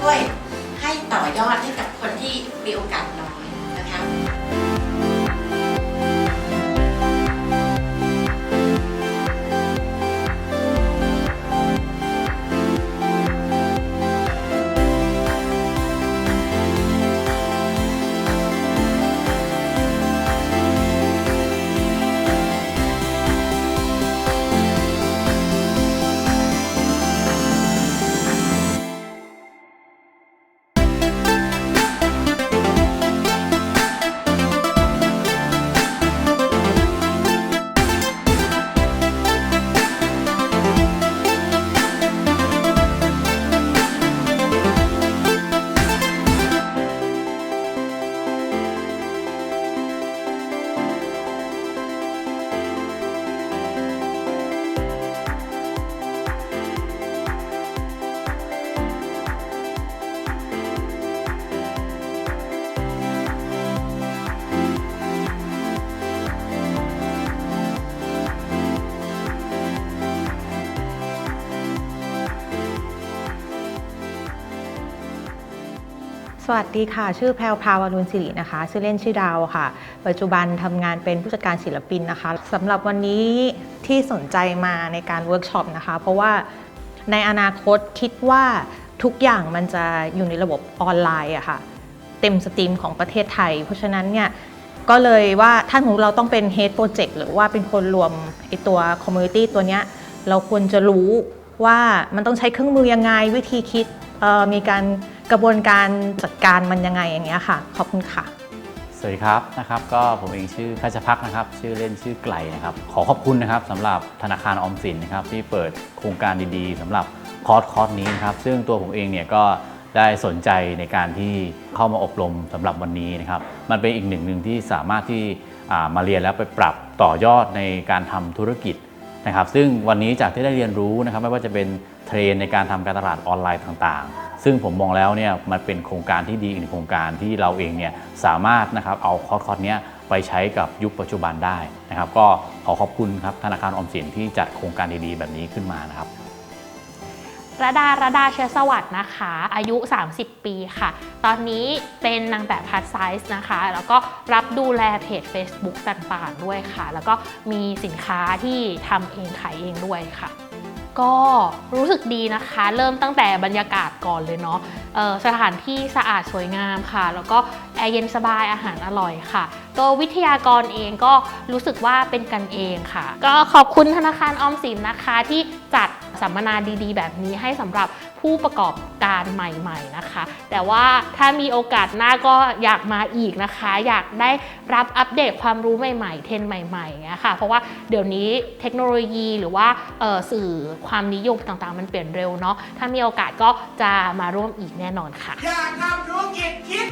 ช่วยให้ต่อยอดให้กับคนที่มีโอกาส วัสดีค่ะ ชื่อแพรวพาวอรุณศิรินะคะ ชื่อเล่นชื่อดาวค่ะ ปัจจุบันทำงานเป็นผู้จัดการศิลปินนะคะสำหรับวันนี้ที่สนใจมาในการเวิร์กช็อปนะคะ เพราะว่าในอนาคตคิดว่าทุกอย่างมันจะอยู่ในระบบออนไลน์อะค่ะ เต็มสตรีมของประเทศไทย เพราะฉะนั้นเนี่ยก็เลยว่าถ้าสมมติเราต้องเป็น Head Project หรือว่าเป็นคนรวมไอตัว Community ตัวเนี้ยเราควรจะรู้ ว่ามันต้องใช้เครื่องมือยังไงวิธีคิดมีการกระบวนการจัดการมันยังไงอย่างเงี้ยค่ะ ขอบคุณค่ะ สวัสดีครับนะครับก็ผมเองชื่อพัชพักนะครับ ชื่อเล่นชื่อไกลนะครับ ขอขอบคุณนะครับสำหรับธนาคารออมสินนะครับที่เปิดโครงการดีๆสำหรับคอร์สคอร์สนี้นะครับซึ่งตัวผมเองเนี่ยก็ได้สนใจในการที่เข้ามาอบรมสำหรับวันนี้นะครับ มันเป็นอีกหนึ่งหนึ่งที่สามารถที่มาเรียนแล้วไปปรับต่อยอดในการทำธุรกิจ นะครับซึ่งวันนี้จากที่ได้เรียนรู้นะครับไม่ว่าจะเป็นเทรนในการทำการตลาดออนไลน์ต่างๆ ซึ่งผมมองแล้วเนี่ยมันเป็นโครงการที่ดีอีกโครงการที่เราเองเนี่ยสามารถนะครับเอาคอร์สคอร์สเนี้ยไปใช้กับยุคปัจจุบันได้นะครับ ก็ขอขอบคุณครับธนาคารออมสินที่จัดโครงการดีๆ แบบนี้ขึ้นมานะครับ ระดาระดาเชื้อสวัสด์นะคะ อายุ 30 ปีค่ะ ตอนนี้เป็นนางแบบพาร์ทไซส์นะคะ แล้วก็รับดูแลเพจ Facebook ต่างๆ ด้วยค่ะ แล้วก็มีสินค้าที่ทำเองขายเองด้วยค่ะก็รู้สึกดีนะคะ เริ่มตั้งแต่บรรยากาศก่อนเลยเนาะสถานที่สะอาดสวยงามค่ะ แล้วก็แอร์เย็นสบายอาหารอร่อยค่ะ ตัววิทยากรเองก็รู้สึกว่าเป็นกันเองค่ะ ก็ขอบคุณธนาคารออมสินนะคะที่จัด สัมมนาดีๆ แบบนี้ให้สำหรับผู้ประกอบการใหม่ ๆนะคะ แต่ว่าถ้ามีโอกาสหน้าก็อยากมาอีกนะคะ อยากได้รับอัปเดตความรู้ใหม่ๆ เทรนด์ใหม่ๆอย่างเงี้ยค่ะ เพราะว่าเดี๋ยวนี้เทคโนโลยีหรือว่าสื่อความนิยมต่างๆ มันเปลี่ยนเร็วเนาะ ถ้ามีโอกาสก็จะมาร่วมอีกแน่นอนค่ะ อยากทำธุรกิจคิด